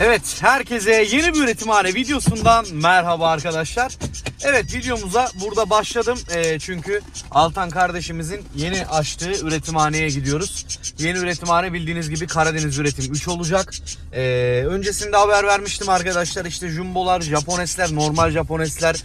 Evet, herkese yeni bir üretimhane videosundan merhaba arkadaşlar. Evet, videomuza burada başladım. Ee, çünkü Altan kardeşimizin yeni açtığı üretimhaneye gidiyoruz. Yeni üretimhane bildiğiniz gibi Karadeniz Üretim 3 olacak. Ee, öncesinde haber vermiştim arkadaşlar. İşte jumbolar, Japonesler, normal Japonesler,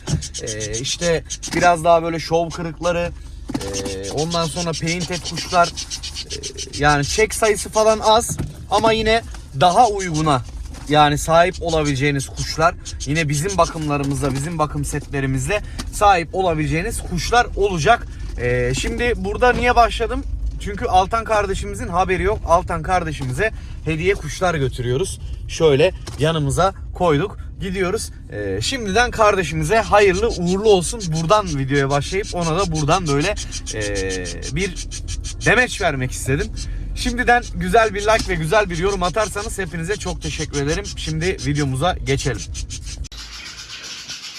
ee, işte biraz daha böyle şov kırıkları, ee, ondan sonra painted kuşlar, ee, yani çek sayısı falan az ama yine daha uyguna yani sahip olabileceğiniz kuşlar yine bizim bakımlarımızda bizim bakım setlerimizde sahip olabileceğiniz kuşlar olacak. Ee, şimdi burada niye başladım? Çünkü Altan kardeşimizin haberi yok. Altan kardeşimize hediye kuşlar götürüyoruz. Şöyle yanımıza koyduk. Gidiyoruz. Ee, şimdiden kardeşimize hayırlı uğurlu olsun. Buradan videoya başlayıp ona da buradan böyle ee, bir demeç vermek istedim. Şimdiden güzel bir like ve güzel bir yorum atarsanız hepinize çok teşekkür ederim. Şimdi videomuza geçelim.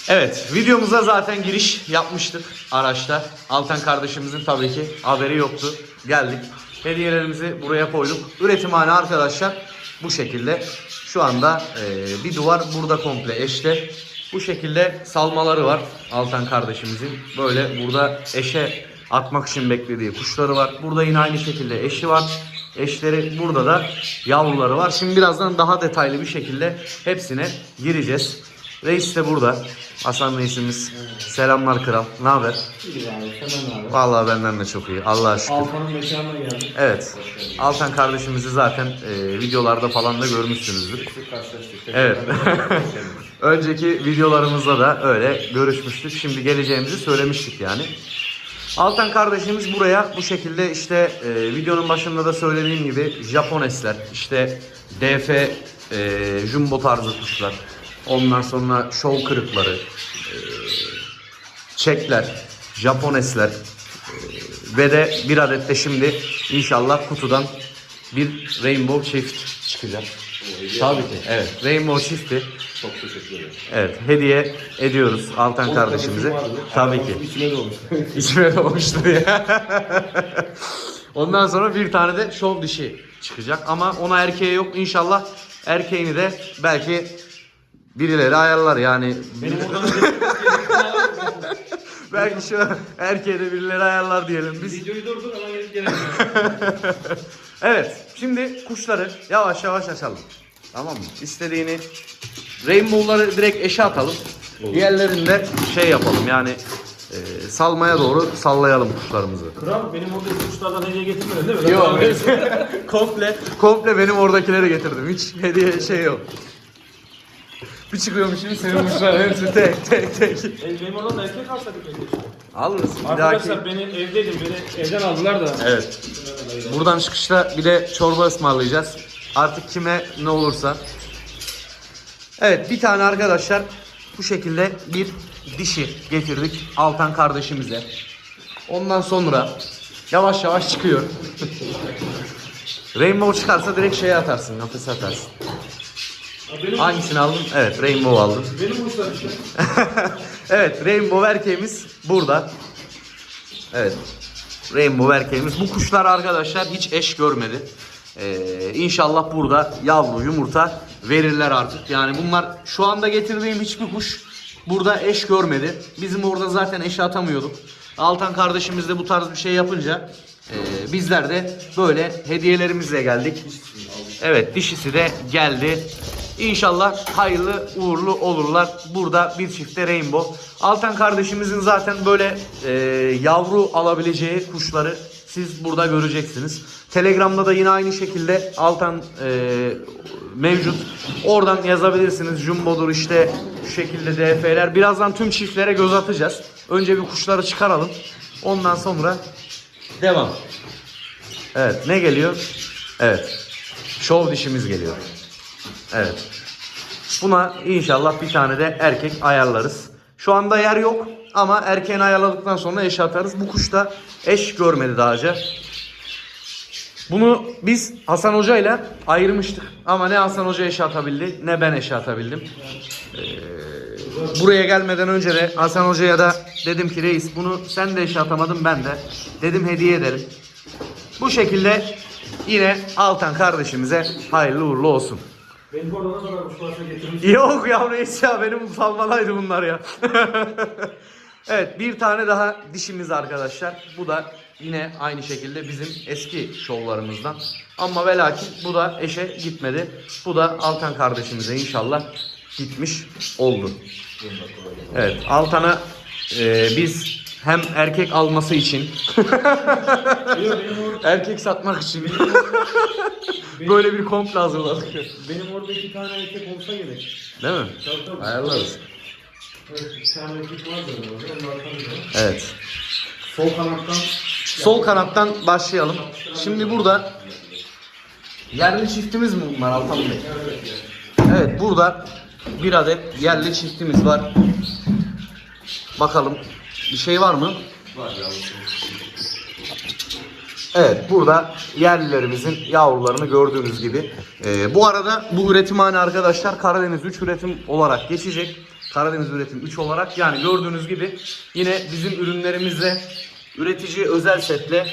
Evet, videomuza zaten giriş yapmıştık araçta. Altan kardeşimizin tabii ki haberi yoktu. Geldik. Hediyelerimizi buraya koyduk. Üretimhane arkadaşlar bu şekilde. Şu anda e, bir duvar burada komple eşte. Bu şekilde salmaları var Altan kardeşimizin. Böyle burada eşe atmak için beklediği kuşları var. Burada yine aynı şekilde eşi var. Eşleri burada da yavruları var. Şimdi birazdan daha detaylı bir şekilde hepsine gireceğiz. Reis de burada. Hasan Reisimiz. Selamlar kral. Ne haber? İyi abi, senden abi. Vallahi benden de çok iyi. Allah'a şükür. Altan'ın mekanına geldik. Evet. Altan kardeşimizi zaten e, videolarda falan da görmüşsünüzdür. Evet. Önceki videolarımızda da öyle görüşmüştük. Şimdi geleceğimizi söylemiştik yani. Altan kardeşimiz buraya bu şekilde işte e, videonun başında da söylediğim gibi Japonesler, işte DF e, jumbo tarzı kuşlar, ondan sonra şov kırıkları, e, Çekler, Japonesler e, ve de bir adet de şimdi inşallah kutudan bir Rainbow Çift çıkacak. Tabii ki. Evet. Rainbow çifti. Çok teşekkür ederim. Evet. Hediye ediyoruz Altan kardeşimize. Tabii ki. İçime doğmuş. İçime doğmuştu ya. Ondan sonra bir tane de şov dişi çıkacak. Ama ona erkeğe yok. İnşallah erkeğini de belki birileri ayarlar yani. Benim oradan belki şu erkeğe de birileri ayarlar diyelim biz. videoyu durdur ama gelip gelelim. Evet. Şimdi kuşları yavaş yavaş açalım. Tamam mı? İstediğini Rainbow'ları direkt eşe atalım. Diğerlerini de şey yapalım yani e, salmaya doğru sallayalım kuşlarımızı. Kral benim orada kuşlardan hediye getirmedin değil mi? Yok. Komple komple benim oradakileri getirdim. Hiç hediye şey yok. Bir çıkıyormuşum senin kuşlar hepsi tek tek tek. E, benim oradan da erkek alsak bir kere. Alırız. Bir dahaki. Arkadaşlar beni evdeydim. Beni evden aldılar da. Evet. Buradan çıkışta bir de çorba ısmarlayacağız. Artık kime ne olursa. Evet bir tane arkadaşlar bu şekilde bir dişi getirdik Altan kardeşimize. Ondan sonra yavaş yavaş çıkıyor. Rainbow çıkarsa direkt şeye atarsın, kafese atarsın. Benim, Hangisini aldın? Evet, Rainbow aldım. benim kuşlar işte. evet, Rainbow erkeğimiz burada. Evet. Rainbow erkeğimiz. Bu kuşlar arkadaşlar hiç eş görmedi. Ee, inşallah burada yavru yumurta verirler artık. Yani bunlar şu anda getirdiğim hiçbir kuş burada eş görmedi. Bizim orada zaten eş atamıyorduk. Altan kardeşimiz de bu tarz bir şey yapınca e, bizler de böyle hediyelerimizle geldik. Evet dişisi de geldi. İnşallah hayırlı uğurlu olurlar. Burada bir çifte rainbow. Altan kardeşimizin zaten böyle e, yavru alabileceği kuşları siz burada göreceksiniz. Telegram'da da yine aynı şekilde Altan e, mevcut. Oradan yazabilirsiniz. Jumbo'dur işte şu şekilde DF'ler. Birazdan tüm çiftlere göz atacağız. Önce bir kuşları çıkaralım. Ondan sonra devam. Evet ne geliyor? Evet. Şov dişimiz geliyor. Evet. Buna inşallah bir tane de erkek ayarlarız. Şu anda yer yok ama erkeğini ayarladıktan sonra eş atarız. Bu kuş da eş görmedi daha önce. Bunu biz Hasan Hoca ile ayırmıştık. Ama ne Hasan Hoca eş atabildi ne ben eş atabildim. Ee, buraya gelmeden önce de Hasan Hoca'ya da dedim ki reis bunu sen de eş atamadın ben de. Dedim hediye ederim. Bu şekilde yine Altan kardeşimize hayırlı uğurlu olsun. Beni orada ne kadar kuş varsa getirmiş. Yok ya neyse ya benim salmalaydı bunlar ya. evet bir tane daha dişimiz arkadaşlar. Bu da yine aynı şekilde bizim eski şovlarımızdan. Ama ve lakin bu da eşe gitmedi. Bu da Altan kardeşimize inşallah gitmiş oldu. Evet Altan'a e, biz hem erkek alması için erkek satmak için böyle bir komplo hazırladık. benim orada iki tane erkek olsa gerek. Değil mi? Ayarlarız. Evet. Sol kanattan Sol kanattan başlayalım. Şimdi burada yerli çiftimiz mi bunlar Altan Bey? Evet burada bir adet yerli çiftimiz var. Bakalım bir şey var mı? Evet burada yerlilerimizin yavrularını gördüğünüz gibi. Ee, bu arada bu üretimhane arkadaşlar Karadeniz 3 üretim olarak geçecek. Karadeniz üretim 3 olarak yani gördüğünüz gibi yine bizim ürünlerimizle üretici özel setle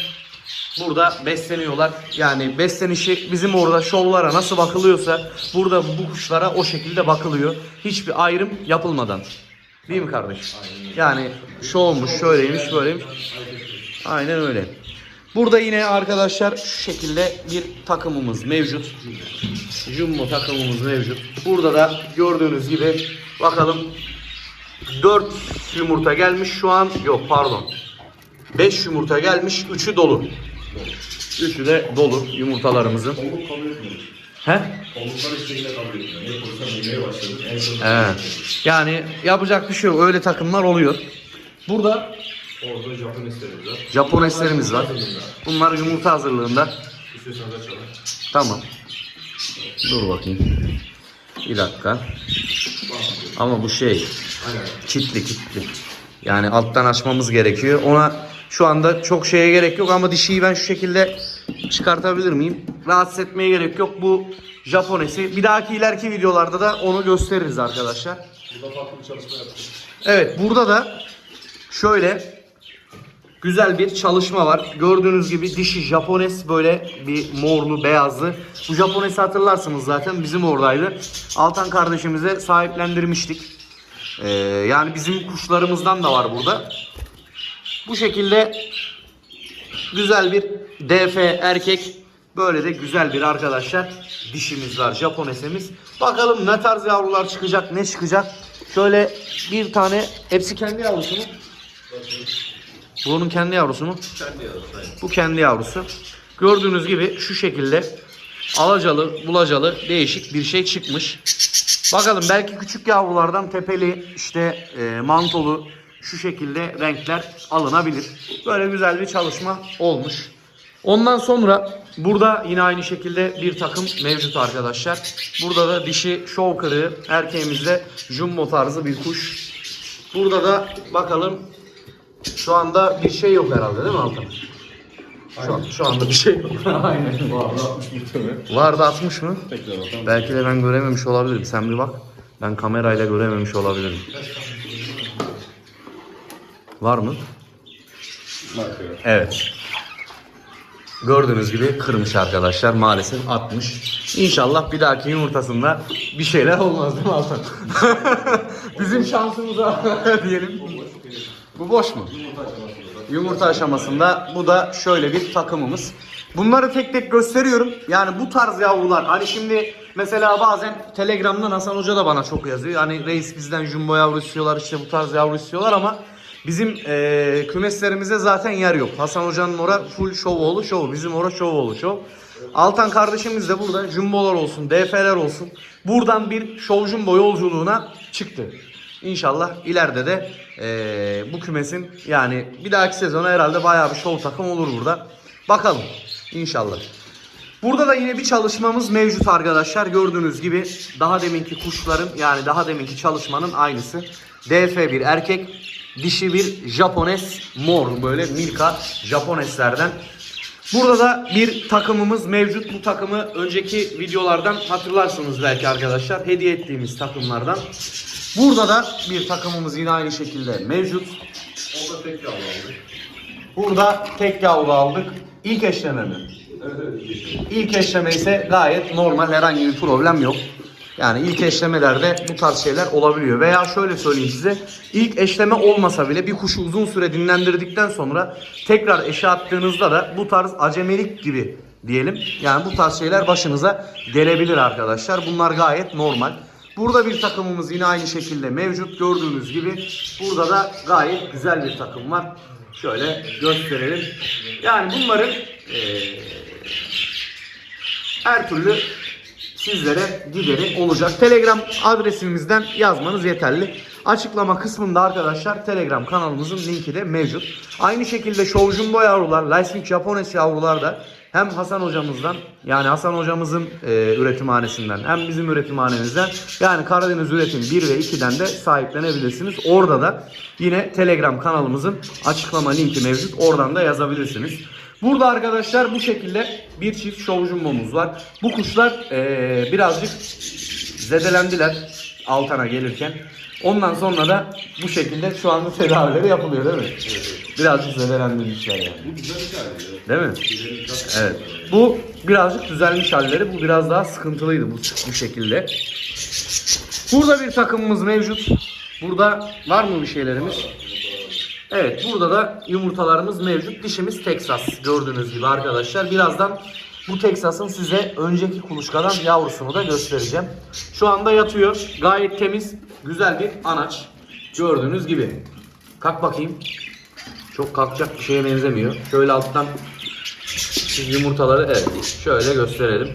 burada besleniyorlar. Yani beslenişi bizim orada şovlara nasıl bakılıyorsa burada bu kuşlara o şekilde bakılıyor. Hiçbir ayrım yapılmadan. Değil mi kardeş? Yani şovmuş, şöyleymiş, böyleymiş. Aynen öyle. Burada yine arkadaşlar şu şekilde bir takımımız mevcut. Jumbo takımımız mevcut. Burada da gördüğünüz gibi bakalım 4 yumurta gelmiş şu an. Yok pardon. 5 yumurta gelmiş. 3'ü dolu. 3'ü de dolu yumurtalarımızın. Kolluk kabul etmiyor. He? Kolluklar isteğiyle kabul etmiyor. Ne koysam yemeye başladım. En son Evet. Yani yapacak bir şey yok. Öyle takımlar oluyor. Burada orada Japon isterimiz var. Japoneslerimiz var. Bunlar yumurta hazırlığında. İstiyorsanız açalım. Tamam. Dur bakayım. Bir dakika. Ama bu şey kitli kitli. Yani alttan açmamız gerekiyor. Ona şu anda çok şeye gerek yok ama dişiyi ben şu şekilde çıkartabilir miyim? Rahatsız etmeye gerek yok. Bu Japonesi. Bir dahaki ileriki videolarda da onu gösteririz arkadaşlar. Burada farklı bir çalışma yaptık. Evet burada da şöyle güzel bir çalışma var. Gördüğünüz gibi dişi Japones böyle bir morlu beyazlı. Bu Japones'i hatırlarsınız zaten bizim oradaydı. Altan kardeşimize sahiplendirmiştik. Ee, yani bizim kuşlarımızdan da var burada. Bu şekilde güzel bir DF erkek. Böyle de güzel bir arkadaşlar dişimiz var Japonesimiz. Bakalım ne tarz yavrular çıkacak ne çıkacak. Şöyle bir tane hepsi kendi yavrusu mu? Bunun kendi yavrusu mu? Kendi yazdım. Bu kendi yavrusu. Gördüğünüz gibi şu şekilde alacalı, bulacalı değişik bir şey çıkmış. Bakalım belki küçük yavrulardan tepeli, işte e, mantolu şu şekilde renkler alınabilir. Böyle güzel bir çalışma olmuş. Ondan sonra burada yine aynı şekilde bir takım mevcut arkadaşlar. Burada da dişi şov kırığı, erkeğimizde jumbo tarzı bir kuş. Burada da bakalım şu anda bir şey yok herhalde değil mi Altan? Şu, an, şu anda bir şey yok. Aynen. 60 muhtemelen. Vardı 60 mı? Tekrar bakalım. Belki de ben görememiş olabilirim. Sen bir bak. Ben kamerayla görememiş olabilirim. Var mı? Bakıyor. Evet. Gördüğünüz gibi kırmış arkadaşlar. Maalesef atmış. İnşallah bir dahaki yumurtasında bir şeyler olmaz değil mi Altan? Bizim şansımıza diyelim. Bu boş mu? Yumurta aşamasında bu da şöyle bir takımımız. Bunları tek tek gösteriyorum. Yani bu tarz yavrular hani şimdi mesela bazen Telegram'dan Hasan Hoca da bana çok yazıyor. Hani reis bizden jumbo yavru istiyorlar işte bu tarz yavru istiyorlar ama bizim eee kümeslerimizde zaten yer yok. Hasan Hoca'nın ora full şovoğlu şov. Bizim ora şovoğlu şov. Altan kardeşimiz de burada jumbolar olsun, DF'ler olsun. Buradan bir şov jumbo yolculuğuna çıktı. İnşallah ileride de eee, bu kümesin yani bir dahaki sezona herhalde bayağı bir şov takım olur burada. Bakalım inşallah. Burada da yine bir çalışmamız mevcut arkadaşlar. Gördüğünüz gibi daha deminki kuşların yani daha deminki çalışmanın aynısı. DF bir erkek, dişi bir Japones mor böyle Milka Japoneslerden. Burada da bir takımımız mevcut. Bu takımı önceki videolardan hatırlarsınız belki arkadaşlar. Hediye ettiğimiz takımlardan. Burada da bir takımımız yine aynı şekilde mevcut. Orada tek yavru aldık. Burada tek yavru aldık. İlk eşleme mi? Evet evet. İlk eşleme ise gayet normal herhangi bir problem yok. Yani ilk eşlemelerde bu tarz şeyler olabiliyor. Veya şöyle söyleyeyim size. ilk eşleme olmasa bile bir kuşu uzun süre dinlendirdikten sonra tekrar eşe attığınızda da bu tarz acemelik gibi diyelim. Yani bu tarz şeyler başınıza gelebilir arkadaşlar. Bunlar gayet normal. Burada bir takımımız yine aynı şekilde mevcut. Gördüğünüz gibi burada da gayet güzel bir takım var. Şöyle gösterelim. Yani bunların eee her türlü sizlere gideri olacak. Telegram adresimizden yazmanız yeterli. Açıklama kısmında arkadaşlar Telegram kanalımızın linki de mevcut. Aynı şekilde Show Jumbo yavrular, Licensing Japones yavrular da hem Hasan hocamızdan yani Hasan hocamızın e, üretimhanesinden hem bizim üretimhanemizden yani Karadeniz Üretim 1 ve 2'den de sahiplenebilirsiniz. Orada da yine Telegram kanalımızın açıklama linki mevcut. Oradan da yazabilirsiniz. Burada arkadaşlar bu şekilde bir çift show jumbomuz var. Bu kuşlar eee, birazcık zedelendiler Altan'a gelirken. Ondan sonra da bu şekilde şu anda tedavileri yapılıyor değil mi? Birazcık zedelendirmişler yani. Bu güzel bir. Değil mi? Evet. Bu birazcık düzelmiş halleri. Bu biraz daha sıkıntılıydı bu, bu şekilde. Burada bir takımımız mevcut. Burada var mı bir şeylerimiz? Evet burada da yumurtalarımız mevcut. Dişimiz Texas gördüğünüz gibi arkadaşlar. Birazdan bu Texas'ın size önceki kuluçkadan yavrusunu da göstereceğim. Şu anda yatıyor. Gayet temiz, güzel bir anaç. Gördüğünüz gibi. Kalk bakayım. Çok kalkacak bir şeye benzemiyor. Şöyle alttan yumurtaları evet şöyle gösterelim.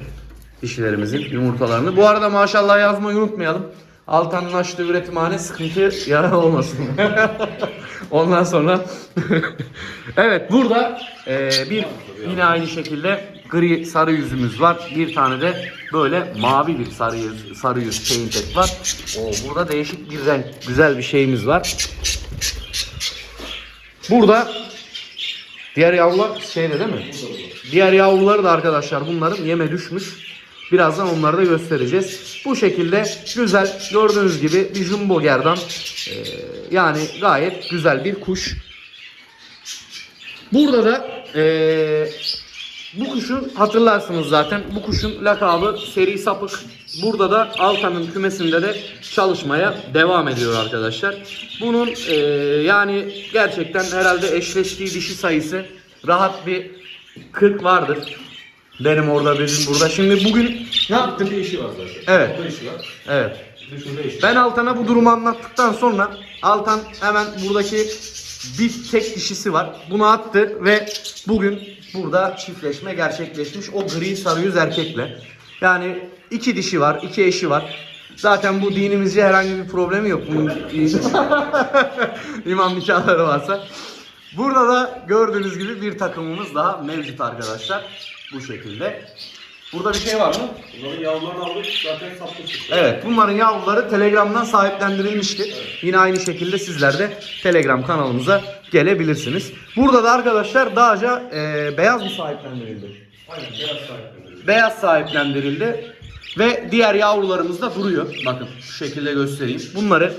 Dişilerimizin yumurtalarını. Bu arada maşallah yazmayı unutmayalım. Altan'ın açtığı üretimhane sıkıntı yara olmasın. Ondan sonra evet burada e, bir yine aynı şekilde gri sarı yüzümüz var. Bir tane de böyle mavi bir sarı yüz, sarı yüz painted var. O burada değişik bir renk, güzel bir şeyimiz var. Burada diğer yavrular şeyde değil mi? Diğer yavruları da arkadaşlar bunların yeme düşmüş. Birazdan onları da göstereceğiz. Bu şekilde güzel gördüğünüz gibi bir jumbo gerdan. Ee, yani gayet güzel bir kuş. Burada da ee, bu kuşun hatırlarsınız zaten bu kuşun lakabı seri sapık. Burada da Altan'ın kümesinde de çalışmaya devam ediyor arkadaşlar. Bunun ee, yani gerçekten herhalde eşleştiği dişi sayısı rahat bir 40 vardır. Benim orada bizim burada. Şimdi bugün ne yaptım? Bir işi var zaten. Evet. Burada işi var. Evet. Bir de şurada işi var. Ben Altan'a bu durumu anlattıktan sonra Altan hemen buradaki bir tek dişisi var. Bunu attı ve bugün burada çiftleşme gerçekleşmiş o gri sarı yüz erkekle. Yani iki dişi var, iki eşi var. Zaten bu dinimizce herhangi bir problemi yok. Bunun imam nikahları varsa. Burada da gördüğünüz gibi bir takımımız daha mevcut arkadaşlar. Bu şekilde. Burada bir şey var mı? Bunların yavrularını aldık zaten saplı çıktı. Evet bunların yavruları Telegram'dan sahiplendirilmişti. Yine aynı şekilde sizler de Telegram kanalımıza gelebilirsiniz. Burada da arkadaşlar Dağca e, beyaz mı sahiplendirildi? Aynen beyaz sahiplendirildi. Beyaz sahiplendirildi ve diğer yavrularımız da duruyor. Bakın şu şekilde göstereyim. Bunları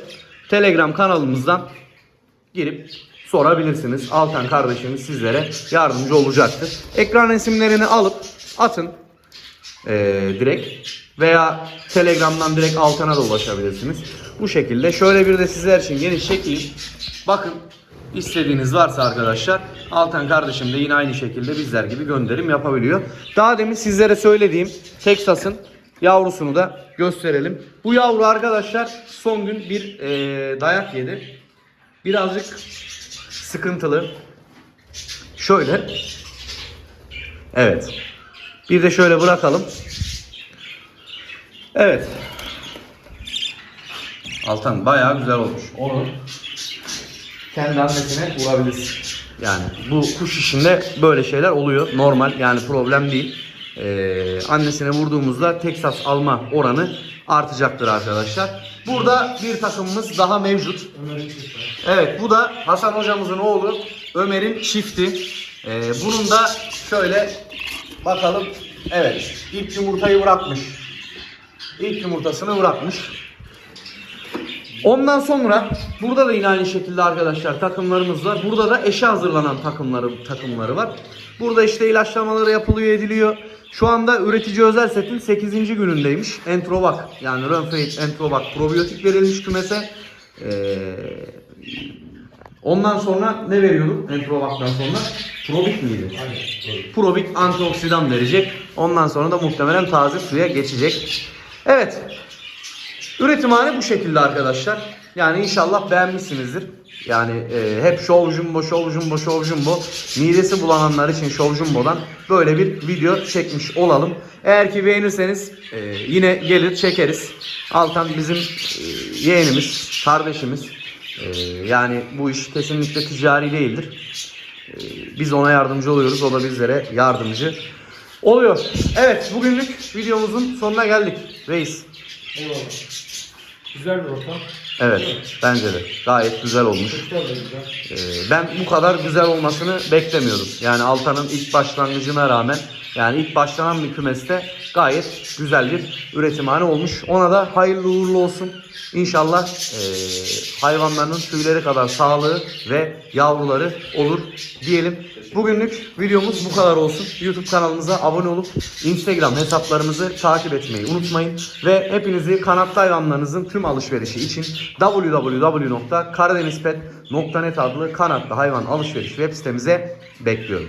Telegram kanalımızdan girip sorabilirsiniz. Altan kardeşimiz sizlere yardımcı olacaktır. Ekran resimlerini alıp atın ee, direkt veya Telegram'dan direkt Altan'a da ulaşabilirsiniz. Bu şekilde şöyle bir de sizler için geniş çekeyim. Bakın istediğiniz varsa arkadaşlar Altan kardeşim de yine aynı şekilde bizler gibi gönderim yapabiliyor. Daha demin sizlere söylediğim Texas'ın yavrusunu da gösterelim. Bu yavru arkadaşlar son gün bir ee, dayak yedi. Birazcık sıkıntılı. Şöyle. Evet. Bir de şöyle bırakalım. Evet. Altan bayağı güzel olmuş. Onu kendi annesine vurabilirsin. Yani bu kuş işinde böyle şeyler oluyor. Normal yani problem değil. Ee, annesine vurduğumuzda Texas alma oranı artacaktır arkadaşlar. Burada bir takımımız daha mevcut. Evet bu da Hasan hocamızın oğlu Ömer'in çifti. Ee, bunun da şöyle bakalım. Evet ilk yumurtayı bırakmış. İlk yumurtasını bırakmış. Ondan sonra burada da yine aynı şekilde arkadaşlar takımlarımız var. Burada da eşe hazırlanan takımları takımları var. Burada işte ilaçlamaları yapılıyor ediliyor. Şu anda üretici özel setin 8. günündeymiş. Enterovak yani Rönfeit Enterovak probiyotik verilmiş kümese. Ee, ondan sonra ne veriyorduk Enterovak'tan sonra? Probik miydi? Aynen. Probik antioksidan verecek. Ondan sonra da muhtemelen taze suya geçecek. Evet. Üretimhane bu şekilde arkadaşlar. Yani inşallah beğenmişsinizdir. Yani e, hep şov jumbo, şov jumbo, şov jumbo. Midesi bulananlar için şov jumbo'dan böyle bir video çekmiş olalım. Eğer ki beğenirseniz e, yine gelir çekeriz. Altan bizim e, yeğenimiz, kardeşimiz. E, yani bu iş kesinlikle ticari değildir. Ee, Biz ona yardımcı oluyoruz. O da bizlere yardımcı oluyor. Evet bugünlük videomuzun sonuna geldik. Reis. Eyvallah. Güzel bir ortam. Evet bence de gayet güzel olmuş. Ee, Ben bu kadar güzel olmasını beklemiyordum. Yani Altan'ın ilk başlangıcına rağmen yani ilk başlanan bir kümeste gayet güzel bir üretimhane olmuş. Ona da hayırlı uğurlu olsun. İnşallah eee, hayvanların tüyleri kadar sağlığı ve yavruları olur diyelim. Bugünlük videomuz bu kadar olsun. YouTube kanalımıza abone olup Instagram hesaplarımızı takip etmeyi unutmayın. Ve hepinizi kanatlı hayvanlarınızın tüm alışverişi için www.karadenizpet.net adlı kanatlı hayvan alışveriş web sitemize bekliyorum.